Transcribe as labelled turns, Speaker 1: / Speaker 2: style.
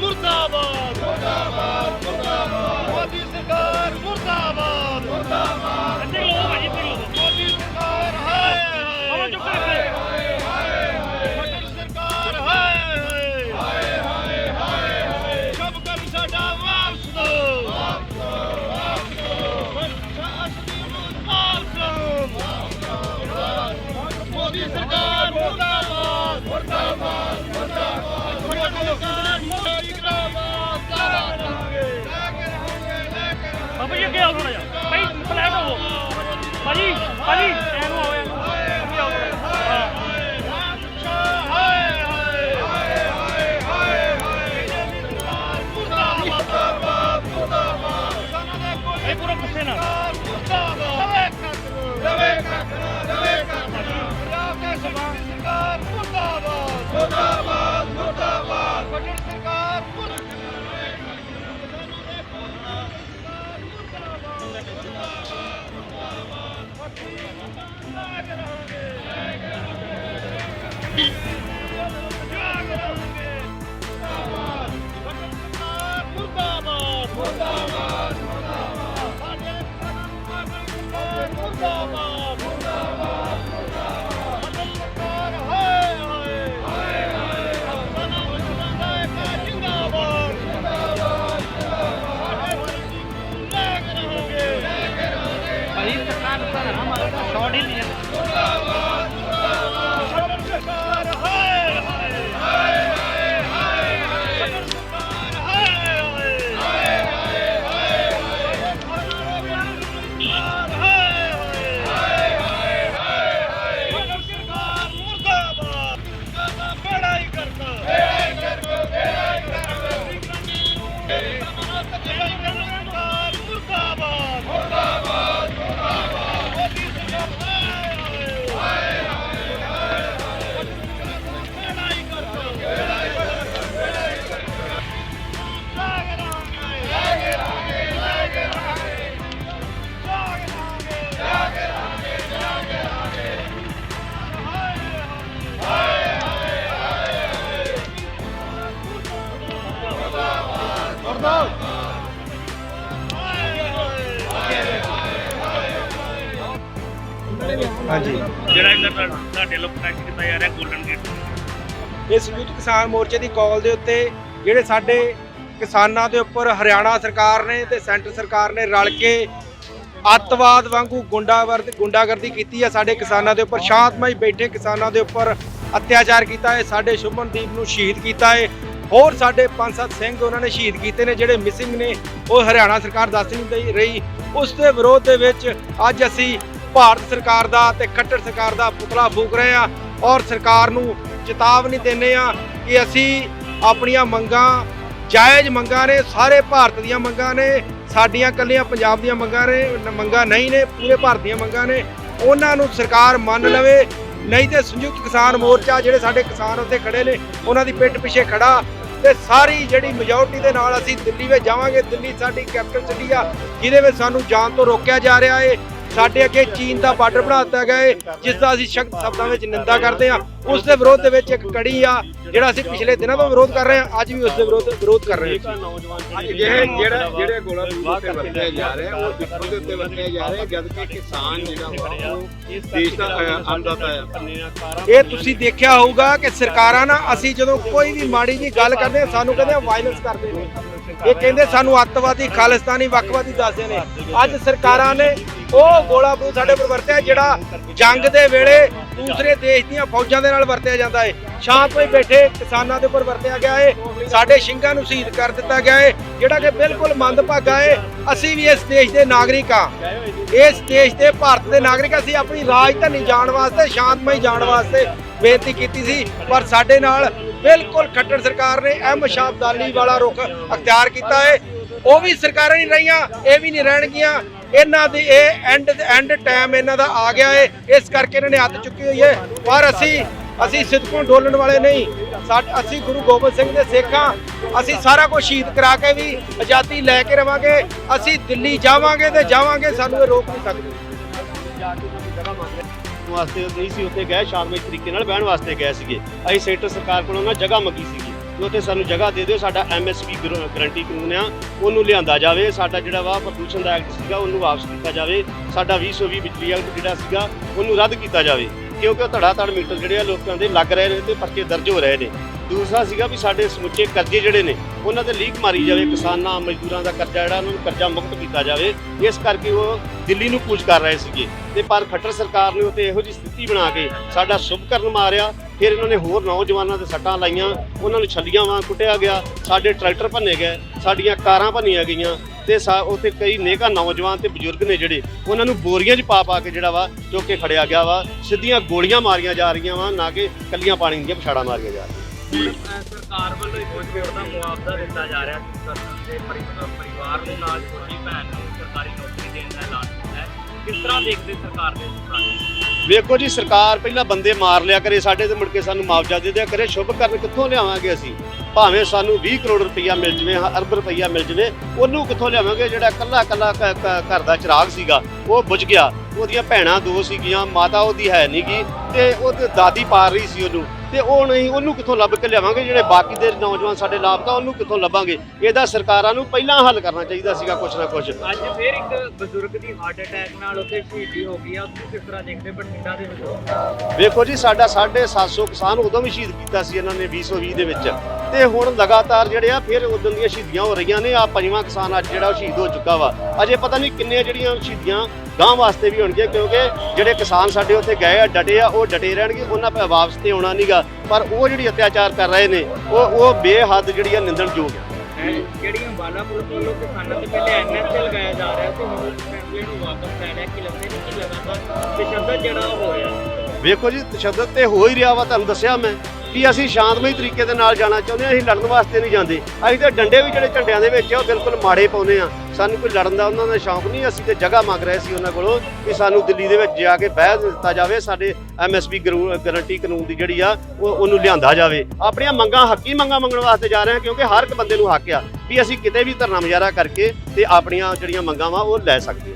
Speaker 1: ਮੁਰਦਾਬਾਦ। ਮੁਰਦਾਬਾਦ ਮੁਰਦਾਬਾਦ। ਮੋਦੀ ਸਰਕਾਰ ਮੁਰਦਾਬਾਦ। ਮੁਰਦਾਬਾਦ
Speaker 2: ਇੱਥੇ ਲੋ ਭਾਜੀ ਇੱਥੇ ਲੋ
Speaker 1: ਮੋਦੀ ਸਰਕਾਰ ਹਾਏ ਹਾਏ।
Speaker 2: ਆਵਾਜ਼ ਚੁੱਪ ਕਰਕੇ
Speaker 1: ਮੋਦੀ ਸਰਕਾਰ ਹਾਏ ਹਾਏ। ਹਾਏ ਹਾਏ ਸਭ ਕਰ ਸਾਡਾ ਵਾਪਸ ਦੋ। ਵਾਪਸ ਦੋ ਵਾਪਸ ਦੋ। ਮੋਦੀ ਸਰਕਾਰ
Speaker 2: ਅਲੀ ਭਾਜੀ
Speaker 1: ਸਰਕਾਰ
Speaker 2: ਦਾ ਨਾ ਸ਼ਾਰਟ ਹੀ ਨਹੀਂ ਹੈ
Speaker 3: ਹਾਂਜੀ।
Speaker 2: ਜਿਹੜਾ ਇੱਧਰ ਦਾ ਤੁਹਾਡੇ ਲੋਕ ਪ੍ਰੋਜੈਕਟ ਕੀਤਾ ਜਾ ਰਿਹਾ 골ਡਨ ਗੇਟ
Speaker 3: ਇਹ ਸੰਯੁਕਤ ਕਿਸਾਨ ਮੋਰਚੇ ਦੀ ਕਾਲ ਦੇ ਉੱਤੇ ਜਿਹੜੇ ਸਾਡੇ ਕਿਸਾਨਾਂ ਦੇ ਉੱਪਰ ਹਰਿਆਣਾ ਸਰਕਾਰ ਨੇ ਤੇ ਸੈਂਟਰ ਸਰਕਾਰ ਨੇ ਰਲ ਕੇ ਅੱਤਵਾਦ ਵਾਂਗੂ ਗੁੰਡਾਗਰਦੀ ਗੁੰਡਾਗਰਦੀ ਕੀਤੀ ਹੈ ਸਾਡੇ ਕਿਸਾਨਾਂ ਦੇ ਉੱਪਰ। ਸ਼ਾਂਤਮਈ ਬੈਠੇ ਕਿਸਾਨਾਂ ਦੇ ਉੱਪਰ ਅਤਿਆਚਾਰ ਕੀਤਾ ਹੈ। ਸਾਡੇ ਸ਼ੁਭਮਨਦੀਪ ਨੂੰ ਸ਼ਹੀਦ ਕੀਤਾ ਹੈ। ਹੋਰ ਸਾਡੇ ਪੰਜ ਸੱਤ ਸਿੰਘ ਉਹਨਾਂ ਨੇ ਸ਼ਹੀਦ ਕੀਤੇ ਨੇ, ਜਿਹੜੇ ਮਿਸਿੰਗ ਨੇ, ਉਹ ਹਰਿਆਣਾ ਸਰਕਾਰ ਦੱਸ ਨਹੀਂ ਦਈ ਰਹੀ। ਉਸ ਦੇ ਵਿਰੋਧ ਦੇ ਵਿੱਚ ਅੱਜ ਅਸੀਂ ਭਾਰਤ ਸਰਕਾਰ ਦਾ ਤੇ ਖੱਟਰ ਸਰਕਾਰ ਦਾ ਪੁਤਲਾ ਫੂਕ ਰਹੇ ਆ ਔਰ ਸਰਕਾਰ ਨੂੰ ਚੇਤਾਵਨੀ ਦਿੰਦੇ ਆ ਕਿ ਅਸੀਂ ਆਪਣੀਆਂ ਮੰਗਾਂ, ਜਾਇਜ਼ ਮੰਗਾਂ ਨੇ, ਸਾਰੇ ਭਾਰਤ ਦੀਆਂ ਮੰਗਾਂ ਨੇ, ਸਾਡੀਆਂ ਕੱਲੀਆਂ ਪੰਜਾਬ ਦੀਆਂ ਮੰਗਾਂ ਨੇ, ਮੰਗਾਂ ਨਹੀਂ ਨੇ, ਪੂਰੇ ਭਾਰਤ ਦੀਆਂ ਮੰਗਾਂ ਨੇ, ਉਹਨਾਂ ਨੂੰ ਸਰਕਾਰ ਮੰਨ ਲਵੇ। ਨਹੀਂ ਤੇ ਸੰਯੁਕਤ ਕਿਸਾਨ ਮੋਰਚਾ ਜਿਹੜੇ ਸਾਡੇ ਕਿਸਾਨ ਉੱਤੇ ਖੜੇ ਨੇ, ਉਹਨਾਂ ਦੀ ਪਿੱਠ ਪਿੱਛੇ ਖੜਾ ਤੇ ਸਾਰੀ ਜਿਹੜੀ ਮੈਜੋਰਟੀ ਦੇ ਨਾਲ ਅਸੀਂ ਦਿੱਲੀ ਵਿੱਚ ਜਾਵਾਂਗੇ। ਦਿੱਲੀ ਸਾਡੀ ਕੈਪੀਟਲ ਸਿਟੀ ਆ, ਜਿਹਦੇ ਵਿੱਚ ਸਾਨੂੰ ਜਾਣ ਤੋਂ ਰੋਕਿਆ ਜਾ ਰਿਹਾ ਏ। ਸਾਡੇ ਅੱਗੇ ਚੀਨ ਦਾ ਬਾਰਡਰ ਬਣਾ ਦਿੱਤਾ ਗਿਆ ਏ ਜਿਸ ਦਾ ਅਸੀਂ ਸਖਤ ਸ਼ਬਦਾਂ ਵਿੱਚ ਨਿੰਦਾ ਕਰਦੇ ਹਾਂ। ਉਸ ਦੇ ਵਿਰੋਧ ਦੇ ਵਿੱਚ ਇੱਕ ਕੜੀ ਆ ਜਿਹੜਾ ਅਸੀਂ ਪਿਛਲੇ ਦਿਨਾਂ ਤੋਂ ਵਿਰੋਧ ਕਰ ਰਹੇ ਹਾਂ ਅੱਜ ਵੀ ਉਸ ਦੇ ਵਿਰੋਧ ਵਿਰੋਧ ਕਰ ਰਹੇ ਹਾਂ।
Speaker 4: ਜਿਹੜੇ ਜਿਹੜਾ ਜਿਹੜੇ ਗੋਲਾ ਬਾਰੂਦ ਤੇ ਵਰਤਿਆ ਜਾ ਰਿਹਾ ਉਹ ਬਿੱਟੂ ਦੇ ਉੱਤੇ ਵਰਤਿਆ ਜਾ ਰਿਹਾ ਜਦ ਕਿ ਕਿਸਾਨ ਜਿਹੜਾ ਵਾ ਉਹ ਦੇਸ਼ ਦਾ ਅ, ਅੰਨਦਾਤਾ ਹੈ
Speaker 3: ਇਹ ਤੁਸੀਂ ਦੇਖਿਆ ਹੋਊਗਾ ਕਿ ਸਰਕਾਰਾਂ ਨਾ ਅਸੀਂ ਜਦੋਂ ਕੋਈ ਵੀ ਮਾੜੀ ਜੀ ਗੱਲ ਕਰਦੇ ਹਾਂ ਸਾਨੂੰ ਕਹਿੰਦੇ ਆ ਵਾਇਲੈਂਸ ਕਰਦੇ ਨੇ। ਇਹ ਕਹਿੰਦੇ ਸਾਨੂੰ ਅੱਤਵਾਦੀ ਖਾਲਿਸਤਾਨੀ ਵੱਖਵਾਦੀ ਦੱਸਦੇ ਨੇ। ਅੱਜ ਸਰਕਾਰਾਂ ਨੇ ਉਹ ਗੋਲਾ ਬਰੂ ਸਾਡੇ ਉੱਪਰ ਵਰਤਿਆ, ਜਿਹੜਾ ਜੰਗ ਦੇ ਵੇਲੇ ਦੂਸਰੇ ਦੇਸ਼ ਦੀਆਂ ਫੌਜਾਂ ਦੇ ਨਾਲ ਵਰਤਿਆ ਜਾਂਦਾ ਹੈ ਸ਼ਾਂਤਮਈ ਬੈਠੇ ਕਿਸਾਨਾਂ ਦੇ ਉੱਪਰ ਵਰਤਿਆ ਗਿਆ ਹੈ ਸਾਡੇ ਸਿੰਘਾਂ ਨੂੰ ਸ਼ਹੀਦ ਕਰ ਦਿੱਤਾ ਗਿਆ ਹੈ ਜਿਹੜਾ ਕਿ ਬਿਲਕੁਲ ਮੰਦਭਾਗਾ ਹੈ ਅਸੀਂ ਵੀ ਇਸ ਦੇਸ਼ ਦੇ ਨਾਗਰਿਕ ਆ। ਇਸ ਦੇਸ਼ ਦੇ ਭਾਰਤ ਦੇ ਨਾਗਰਿਕ, ਅਸੀਂ ਆਪਣੀ ਰਾਜਧਾਨੀ ਜਾਣ ਵਾਸਤੇ, ਸ਼ਾਂਤਮਈ ਜਾਣ ਵਾਸਤੇ ਬੇਨਤੀ ਕੀਤੀ ਸੀ। ਪਰ ਸਾਡੇ ਨਾਲ ਬਿਲਕੁਲ ਖੱਟੜ ਸਰਕਾਰ ਨੇ ਅਹਿਮ ਸ਼ਾਬਦਾਲੀ ਵਾਲਾ ਰੁਖ ਅਖਤਿਆਰ ਕੀਤਾ ਹੈ ਉਹ ਵੀ ਸਰਕਾਰਾਂ ਨਹੀਂ ਰਹੀਆਂ, ਇਹ ਵੀ ਨਹੀਂ ਰਹਿਣਗੀਆਂ। ਇਹਨਾਂ ਦੀ ਇਹ ਐਂਡ ਐਂਡ ਟਾਈਮ ਇਹਨਾਂ ਦਾ ਆ ਗਿਆ ਹੈ ਇਸ ਕਰਕੇ ਇਹਨਾਂ ਨੇ ਹੱਥ ਚੁੱਕੀ ਹੋਈ ਹੈ ਪਰ ਅਸੀਂ ਅਸੀਂ ਸਿੱਧਕੋਂ ਡੋਲਣ ਵਾਲੇ ਨਹੀਂ। ਸਾਡ- ਅਸੀਂ ਗੁਰੂ ਗੋਬਿੰਦ ਸਿੰਘ ਦੇ ਸਿੱਖਾਂ। ਅਸੀਂ ਸਾਰਾ ਕੁਝ ਸ਼ਹੀਦ ਕਰਾ ਕੇ ਵੀ ਆਜ਼ਾਦੀ ਲੈ ਕੇ ਰਵਾਂਗੇ। ਅਸੀਂ ਦਿੱਲੀ ਜਾਵਾਂਗੇ ਤੇ ਜਾਵਾਂਗੇ, ਸਾਨੂੰ ਇਹ ਰੋਕ ਨਹੀਂ ਸਕਦੇ।
Speaker 5: ਵਾਸਤੇ ਨਹੀਂ ਸੀ, ਉੱਥੇ ਗਏ ਸ਼ਾਂਤਮਈ ਤਰੀਕੇ ਨਾਲ ਬਹਿਣ ਵਾਸਤੇ ਗਏ ਸੀਗੇ। ਅਸੀਂ ਸੈਂਟਰ ਸਰਕਾਰ ਕੋਲੋਂ ਨਾ ਜਗ੍ਹਾ ਮੰਗੀ ਸੀ।
Speaker 2: ਕਿ ਉੱਥੇ ਸਾਨੂੰ ਜਗ੍ਹਾ ਦੇ ਦਿਓ, ਸਾਡਾ ਐਮਐਸਪੀ ਗਰੰਟੀ ਕਾਨੂੰਨ ਆ, ਉਹਨੂੰ ਲਿਆਂਦਾ ਜਾਵੇ, ਸਾਡਾ ਜਿਹੜਾ ਵਾ ਪ੍ਰਦੂਸ਼ਣ ਦਾ ਐਕਟ ਸੀਗਾ, ਉਹਨੂੰ ਵਾਪਸ ਕੀਤਾ ਜਾਵੇ, ਸਾਡਾ 2020 ਬਿਜਲੀ ਐਕਟ ਜਿਹੜਾ ਸੀਗਾ, ਉਹਨੂੰ ਰੱਦ ਕੀਤਾ ਜਾਵੇ, ਕਿਉਂਕਿ ਉਹ ਧੜਾ ਧੜ ਮੀਟਰ ਜਿਹੜੇ ਆ ਲੋਕਾਂ ਦੇ ਲੱਗ ਰਹੇ ਨੇ ਤੇ ਪਰਚੇ ਦਰਜ ਹੋ ਰਹੇ ਨੇ। ਦੂਸਰਾ ਸੀਗਾ ਵੀ ਸਾਡੇ ਸਮੁੱਚੇ ਕਰਜ਼ੇ ਜਿਹੜੇ ਨੇ ਉਹਨਾਂ ਤੇ ਲੀਕ ਮਾਰੀ ਜਾਵੇ, ਕਿਸਾਨਾਂ, ਮਜ਼ਦੂਰਾਂ ਦਾ ਕਰਜ਼ਾ ਜਿਹੜਾ ਉਹਨਾਂ ਨੂੰ ਕਰਜ਼ਾ ਮੁਕਤ ਕੀਤਾ ਜਾਵੇ, ਇਸ ਕਰਕੇ ਉਹ ਦਿੱਲੀ ਨੂੰ ਕੂਚ ਕਰ ਰਹੇ ਸੀਗੇ। ਤੇ ਪਰ ਖੱਟਰ ਸਰਕਾਰ ਨੇ ਉੱਤੇ ਇਹੋ ਜਿਹੀ ਸਥਿਤੀ ਬਣਾ ਕੇ ਸਾਡਾ ਸ਼ੁਭ ਕਰਨ ਮਾਰਿਆ, ਫਿਰ ਇਹਨਾਂ ਨੇ ਹੋਰ ਨੌਜਵਾਨਾਂ ਤੇ ਸੱਟਾਂ ਲਾਈਆਂ, ਉਹਨਾਂ ਨੂੰ ਛੱਲੀਆਂ ਵਾਂ ਕੁੱਟਿਆ ਗਿਆ, ਸਾਡੇ ਟਰੈਕਟਰ ਭੰਨੇ ਗਏ, ਸਾਡੀਆਂ ਕਾਰਾਂ ਭੰਨੀਆਂ ਗਈਆਂ, ਤੇ ਸਾ ਉੱਥੇ ਕਈ ਨੇਕਾ ਨੌਜਵਾਨ ਤੇ ਬਜ਼ੁਰਗ ਨੇ ਜਿਹੜੇ, ਉਹਨਾਂ ਨੂੰ ਬੋਰੀਆਂ 'ਚ ਪਾ ਪਾ ਕੇ ਜਿਹੜਾ ਵਾ ਚੁੱਕ ਕੇ ਖੜਿਆ ਗਿਆ ਵਾ, ਸਿੱਧੀਆਂ ਗੋਲੀਆਂ ਮਾਰੀਆਂ ਜਾ ਰਹੀਆਂ ਵਾ, ਨਾ ਕਿ ਕੱਲੀਆਂ ਪਾਣੀ ਦੀਆਂ ਪਛਾੜਾਂ ਮਾਰੀਆਂ ਜਾ ਰਹੀਆਂ।
Speaker 6: ਸਰਕਾਰ ਵੱਲੋਂ ਇੱਕ ਕਰੋੜ ਦਾ ਮੁਆਵਜ਼ਾ ਦਿੱਤਾ ਜਾ ਰਿਹਾ ਕਿਸਾਨਾਂ ਦੇ ਪਰਿ- ਪਰਿਵਾਰ ਨੂੰ ਨਾਲ ਛੋਟੀ ਭੈਣ ਨੂੰ ਸਰਕਾਰੀ ਨੌਕਰੀ ਦੇਣ ਦਾ ਐਲਾਨ ਕੀਤਾ ਹੈ। ਕਿਸ ਤਰ੍ਹਾਂ ਦੇਖਦੇ ਸਰਕਾਰ ਦੇ ਇਸ ਉਪਰਾਲੇ
Speaker 2: ਵੇਖੋ ਜੀ, ਸਰਕਾਰ ਪਹਿਲਾਂ ਬੰਦੇ ਮਾਰ ਲਿਆ ਕਰੇ ਸਾਡੇ ਤੇ, ਮੁੜ ਕੇ ਸਾਨੂੰ ਮੁਆਵਜ਼ਾ ਦੇ ਦਿਆ ਕਰੇ। ਸ਼ੁਭ ਕਰਨ ਕਿੱਥੋਂ ਲਿਆਵਾਂਗੇ ਅਸੀਂ? ਭਾਵੇਂ ਸਾਨੂੰ 20 ਕਰੋੜ ਰੁਪਈਆ ਮਿਲ ਜਵੇ ਅਰਬ ਰੁਪਈਆ ਮਿਲ ਜਵੇ, ਉਹਨੂੰ ਕਿੱਥੋਂ ਲਿਆਵਾਂਗੇ ਜਿਹੜਾ ਕੱਲਾ ਕੱਲਾ ਘਰ ਦਾ ਚਿਰਾਗ ਸੀਗਾ? ਉਹ ਬੁਝ ਗਿਆ। ਉਹਦੀਆਂ ਭੈਣਾਂ ਦੋ ਸੀਗੀਆਂ ਮਾਤਾ ਉਹਦੀ ਹੈ ਨਹੀਂਗੀ ਤੇ ਉਹਦੀ ਦਾਦੀ ਪਾਰ ਰਹੀ ਸੀ ਉਹਨੂੰ। ਤੇ ਉਹ ਨਹੀਂ ਉਹਨੂੰ ਕਿੱਥੋਂ ਲੱਭ ਕੇ ਲਿਆਵਾਂਗੇ? ਜਿਹੜੇ ਬਾਕੀ ਦੇ ਨੌਜਵਾਨ ਸਾਡੇ ਲਾਪਤਾ ਉਹਨੂੰ ਕਿੱਥੋਂ ਲੱਭਾਂਗੇ? ਇਹਦਾ ਸਰਕਾਰਾਂ ਨੂੰ ਪਹਿਲਾਂ ਹੱਲ ਕਰਨਾ ਚਾਹੀਦਾ ਸੀਗਾ ਕੁਛ ਨਾ ਕੁਛ।
Speaker 6: ਅੱਜ ਫਿਰ ਇੱਕ ਬਜ਼ੁਰਗ ਦੀ ਹਾਰਟ ਅਟੈਕ ਨਾਲ ਉੱਥੇ ਸ਼ਹੀਦੀ ਹੋ ਗਈ ਆ। ਉਸ ਕਿਸ ਤਰ੍ਹਾਂ ਦੇਖਦੇ ਬਠਿੰਡਾ ਦੇ ਵਿੱਚ?
Speaker 2: ਵੇਖੋ ਜੀ ਸਾਡਾ 750 ਕਿਸਾਨ ਉਦੋਂ ਵੀ ਸ਼ਹੀਦ ਕੀਤਾ ਸੀ ਇਹਨਾਂ ਨੇ 2020 ਦੇ ਵਿੱਚ। ਤੇ ਹੁਣ ਲਗਾਤਾਰ ਜਿਹੜੇ ਆ ਫਿਰ ਉਦੋਂ ਦੀਆਂ ਸ਼ਹੀਦੀਆਂ ਹੋ ਰਹੀਆਂ ਨੇ। ਆ ਪੰਜਵਾਂ ਕਿਸਾਨ ਅੱਜ ਜਿਹੜਾ ਉਹ ਸ਼ਹੀਦ ਹੋ ਚੁੱਕਾ ਵਾ। ਅਜੇ ਪਤਾ ਨਹੀਂ ਕਿੰਨੇ ਜਿਹੜੀਆਂ ਸ਼ਹੀਦੀਆਂ ਗਾਂ ਵਾਸਤੇ ਵੀ ਹੋਣਗੀਆਂ ਕਿਉਂਕਿ ਜਿਹੜੇ ਕਿਸਾਨ ਸਾਡੇ ਉੱਥੇ ਗਏ ਆ ਡਟੇ ਆ ਉਹ ਡਟੇ ਰਹਿਣਗੇ ਉਹਨਾਂ ਪੈ ਵਾਪਸ ਤੇ ਆਉਣਾ ਨਹੀਂਗਾ ਪਰ ਉਹ ਜਿਹੜੀ ਅਤਿਆਚਾਰ ਕਰ ਰਹੇ ਨੇ ਉਹ ਉਹ ਬੇਹੱਦ ਜਿਹੜੀ ਆ ਨਿੰਦਣਯੋਗ ਆ।
Speaker 6: ਜਿਹੜੀਆਂ ਬਾਲਾ ਪੁਲਿਸ ਵੱਲੋਂ ਕਿਸਾਨਾਂ ਤੇ ਪਹਿਲੇ ਐਨਐਸਏ ਲਗਾਇਆ ਜਾ ਰਿਹਾ ਸੀ ਹੁਣ ਫੈਸਲੇ ਨੂੰ ਵਾਪਸ ਲੈ ਕਿ ਲੱਗਦੇ ਨਹੀਂ ਕਿ ਲਗਾਤਾਰ ਤਸ਼ੱਦਦ ਜਿਹੜਾ ਹੋ ਰਿਹਾ
Speaker 2: ਵੇਖੋ ਜੀ ਤਸ਼ੱਦਦ ਤੇ ਹੋ ਹੀ ਰਿਹਾ ਵਾ ਤੁਹਾਨੂੰ ਦੱਸਿਆ ਮੈਂ। ਕਿ ਅਸੀਂ ਸ਼ਾਂਤਮਈ ਤਰੀਕੇ ਦੇ ਨਾਲ ਜਾਣਾ ਚਾਹੁੰਦੇ ਹਾਂ, ਅਸੀਂ ਲੜਨ ਵਾਸਤੇ ਨਹੀਂ ਜਾਂਦੇ। ਅਸੀਂ ਤਾਂ ਡੰਡੇ ਵੀ ਜਿਹੜੇ ਝੰਡਿਆਂ ਦੇ ਵਿੱਚ ਆ, ਉਹ ਬਿਲਕੁਲ ਮਾੜੇ ਪਾਉਂਦੇ ਆ ਸਾਨੂੰ ਕੋਈ ਲੜਨ ਦਾ ਉਹਨਾਂ ਦਾ ਸ਼ੌਂਕ ਨਹੀਂ, ਅਸੀਂ ਤੇ ਜਗ੍ਹਾ ਮੰਗ ਰਹੇ ਸੀ ਉਹਨਾਂ ਕੋਲੋਂ ਕਿ ਸਾਨੂੰ ਦਿੱਲੀ ਦੇ ਵਿੱਚ ਜਾ ਕੇ ਬਹਿ ਦਿੱਤਾ ਜਾਵੇ, ਸਾਡੇ ਐਮਐਸਪੀ ਗਰੰਟੀ ਕਾਨੂੰਨ ਦੀ ਜਿਹੜੀ ਆ, ਉਹ ਉਹਨੂੰ ਲਿਆਂਦਾ ਜਾਵੇ। ਆਪਣੀਆਂ ਮੰਗਾਂ, ਹੱਕੀ ਮੰਗਾਂ ਮੰਗਣ ਵਾਸਤੇ ਜਾ ਰਹੇ ਹਾਂ, ਕਿਉਂਕਿ ਹਰ ਇੱਕ ਬੰਦੇ ਨੂੰ ਹੱਕ ਆ ਵੀ ਅਸੀਂ ਕਿਤੇ ਵੀ ਧਰਨਾ ਮੁਜ਼ਾਹਰਾ ਕਰਕੇ ਤੇ ਆਪਣੀਆਂ ਜਿਹੜੀਆਂ ਮੰਗਾਂ ਵਾ, ਉਹ ਲੈ ਸਕਦੇ